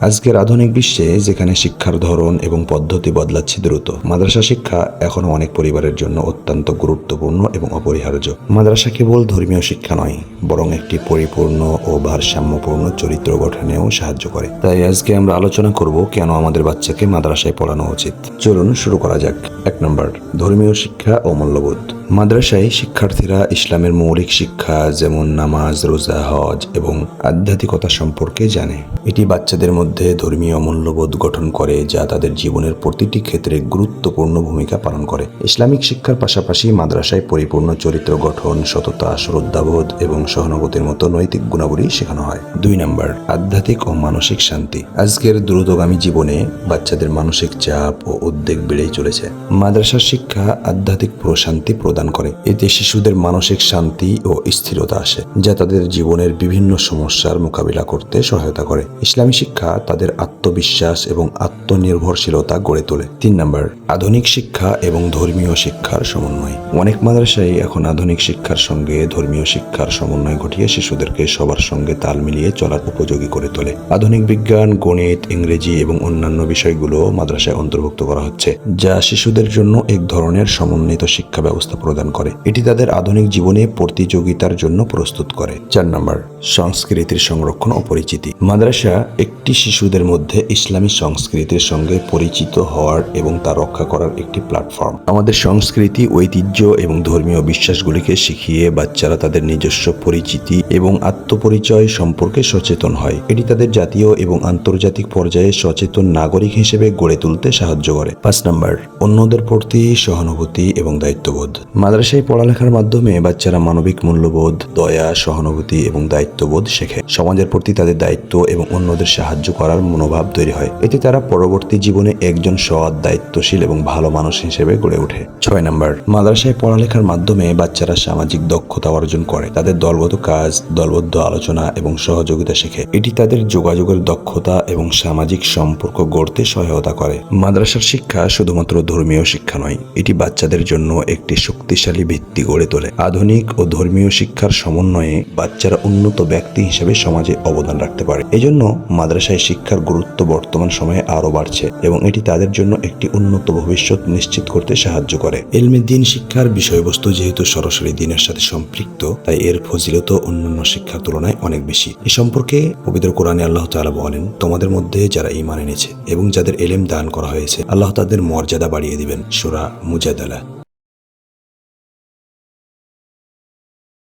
আজকের আধুনিক বিশ্বে যেখানে শিক্ষার ধরন এবং পদ্ধতি বদলাচ্ছে দ্রুত, মাদ্রাসা শিক্ষা এখনও অনেক পরিবারের জন্য অত্যন্ত গুরুত্বপূর্ণ এবং অপরিহার্য। মাদ্রাসা কেবল ধর্মীয় শিক্ষা নয়, বরং একটি পরিপূর্ণ ও ভারসাম্যপূর্ণ চরিত্র গঠনেও সাহায্য করে। তাই আজকে আমরা আলোচনা করব কেন আমাদের বাচ্চাকে মাদ্রাসায় পড়ানো উচিত। চলুন শুরু করা যাক। এক নম্বর, ধর্মীয় শিক্ষা ও মূল্যবোধ মাদ্রাসায় শিক্ষার্থীরা ইসলামের মৌলিক শিক্ষা যেমন নামাজ, রোজা, হজ এবং আধ্যাত্মিকতা সম্পর্কে জানে। এটি বাচ্চাদের মধ্যে ধর্মীয় মূল্যবোধ গঠন করে, যা তাদের জীবনের প্রতিটি ক্ষেত্রে গুরুত্বপূর্ণ ভূমিকা পালন করে। ইসলামিক শিক্ষার পাশাপাশি মাদ্রাসায় পরিপূর্ণ চরিত্র গঠন, সততা, শ্রদ্ধাবোধ এবং সহানুভূতির মতো নৈতিক গুণাবলী শেখানো হয়। দুই নম্বর, আধ্যাত্মিক ও মানসিক শান্তি। আজকের দ্রুতগামী জীবনে বাচ্চাদের মানসিক চাপ ও উদ্বেগ বেড়েই চলেছে। মাদ্রাসার শিক্ষা আধ্যাত্মিক প্রশান্তি প্রদান করে। এতে শিশুদের মানসিক শান্তি ও স্থিরতা আসে, যা তাদের জীবনের বিভিন্ন সমস্যার মোকাবিলা করতে সহায়তা করে। ইসলামী শিক্ষা তাদের আত্মবিশ্বাস এবং আত্মনির্ভরশীলতা গড়ে তোলে। তিন নম্বর, আধুনিক শিক্ষা এবং ধর্মীয় শিক্ষার সমন্বয়। অনেক মাদ্রাসায় এখন আধুনিক শিক্ষার সঙ্গে ধর্মীয় শিক্ষার সমন্বয় ঘটিয়ে শিশুদেরকে সবার সঙ্গে তাল মিলিয়ে চলার উপযোগী করে তোলে। আধুনিক বিজ্ঞান, গণিত, ইংরেজি এবং অন্যান্য বিষয়গুলো মাদ্রাসায় অন্তর্ভুক্ত করা হচ্ছে, যা শিশুদের জন্য এক ধরনের সমন্বিত শিক্ষা ব্যবস্থা প্রদান করে। এটি তাদের আধুনিক জীবনে প্রতিযোগিতার জন্য প্রস্তুত করে। চার নম্বর, সংস্কৃতির সংরক্ষণ ও পরিচিতি। মাদ্রাসা একটি শিশুদের মধ্যে ইসলামী সংস্কৃতির সঙ্গে পরিচিত হওয়ার এবং তা রক্ষা করার একটি প্ল্যাটফর্ম আমাদের সংস্কৃতি, ঐতিহ্য এবং ধর্মীয় বিশ্বাসগুলিকে শিখিয়ে বাচ্চারা তাদের নিজস্ব পরিচিতি এবং আত্মপরিচয় সম্পর্কে সচেতন হয়। এটি তাদের জাতীয় এবং আন্তর্জাতিক পর্যায়ে সচেতন নাগরিক হিসেবে গড়ে তুলতে সাহায্য করে। পাঁচ নম্বর, অন্যদের প্রতি সহানুভূতি এবং দায়িত্ববোধ। মাদ্রাসায় পড়ালেখার মাধ্যমে বাচ্চারা মানবিক মূল্যবোধ, দয়া, সহানুভূতি এবং দায়িত্ববোধ শেখে। সমাজের প্রতি তাদের দায়িত্ব এবং অন্যদের সাহায্য করার মনোভাব তৈরি হয়। এতে তারা পরবর্তী জীবনে একজন সৎ, দায়িত্বশীল এবং ভালো মানুষ হিসেবে গড়ে ওঠে। ছয় নম্বর, মাদ্রাসায় পড়ালেখার মাধ্যমে বাচ্চারা সামাজিক দক্ষতা অর্জন করে। তাদের দলগত কাজ, দলবদ্ধ আলোচনা এবং সহযোগিতা শেখে। এটি তাদের যোগাযোগের দক্ষতা এবং সামাজিক সম্পর্ক গড়তে সহায়তা করে। মাদ্রাসার শিক্ষা শুধুমাত্র ধর্মীয় শিক্ষা নয়, এটি বাচ্চাদের জন্য একটি শক্তিশালী ভিত্তি গড়ে তোলে। আধুনিক ও ধর্মীয় শিক্ষার সমন্বয়ে বাচ্চারা উন্নত ব্যক্তি হিসেবে সমাজে অবদান রাখতে পারে। এজন্য মাদ্রাসায় শিক্ষার গুরুত্ব বর্তমান সময়ে আরও বাড়ছে এবং এটি তাদের জন্য একটি উন্নত ভবিষ্যৎ নিশ্চিত করতে সাহায্য করে। এলমে দিন শিক্ষার বিষয়বস্তু যেহেতু সরাসরি দিনের সাথে সম্পৃক্ত, তাই এর ফজিলত অন্যান্য শিক্ষার তুলনায় অনেক বেশি। এ সম্পর্কে পবিত্র কোরআনে আল্লাহ তাআলা বলেন, তোমাদের মধ্যে যারা ঈমান এনেছে এবং যাদের এলেম দান করা হয়েছে, আল্লাহ তাদের মর্যাদা বাড়িয়ে দিবেন। সূরা মুজাদালা।